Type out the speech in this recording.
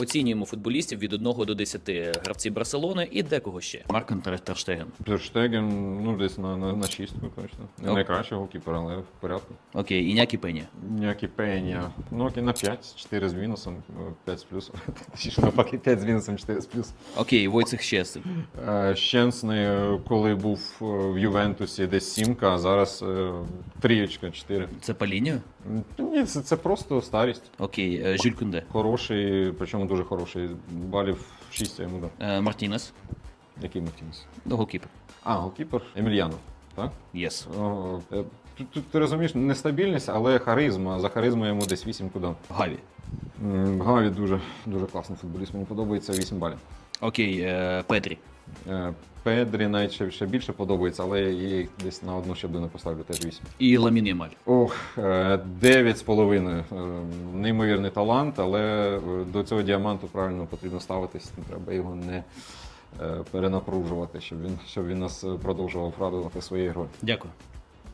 Оцінюємо футболістів від 1 до 10 гравці Барселони і декого ще. Марк Антер Терштеген. Терштеген, ну десь на, на, на шістку, точно. Не Ок. найкращий голкіпер, але в порядку. Окей, і Інякі Пеня. Ніякі пеня. Ну окей, на 5, 4 з мінусом, 5 з плюсом. Точніше, навпаки, 5 з мінусом, 4 з плюсом. Окей, Войцех Щесин. Е, Щенсний, коли був в Ювентусі, десь сімка, а зараз е, трієчка, 4. Це? М, та Ні, це, це просто старість. Окей, е, Жюль Кунде. Хороший, причому дуже хороший. Балів 6 я йому дав. Е, Мартінес. Який Мартінес? Ну, голкіпер. А, голкіпер Емельянов, так? Єс. О, е, Тут, тут ти розумієш, нестабільність, але харизма. За харизму я йому десь 8 куди. Гаві. Гаві дуже, дуже класний футболіст. Мені подобається 8 балів. Окей, е, Педрі. Е, Педрі навіть ще, більше подобається, але я її десь на одну щодо поставлю теж 8. І ламінімаль. Ох, е, 9 з половиною. Е, Неймовірний талант, але е, до цього діаманту правильно потрібно ставитись. Не треба його не е, перенапружувати, щоб він, щоб він нас е, продовжував радувати своєю грою. Дякую.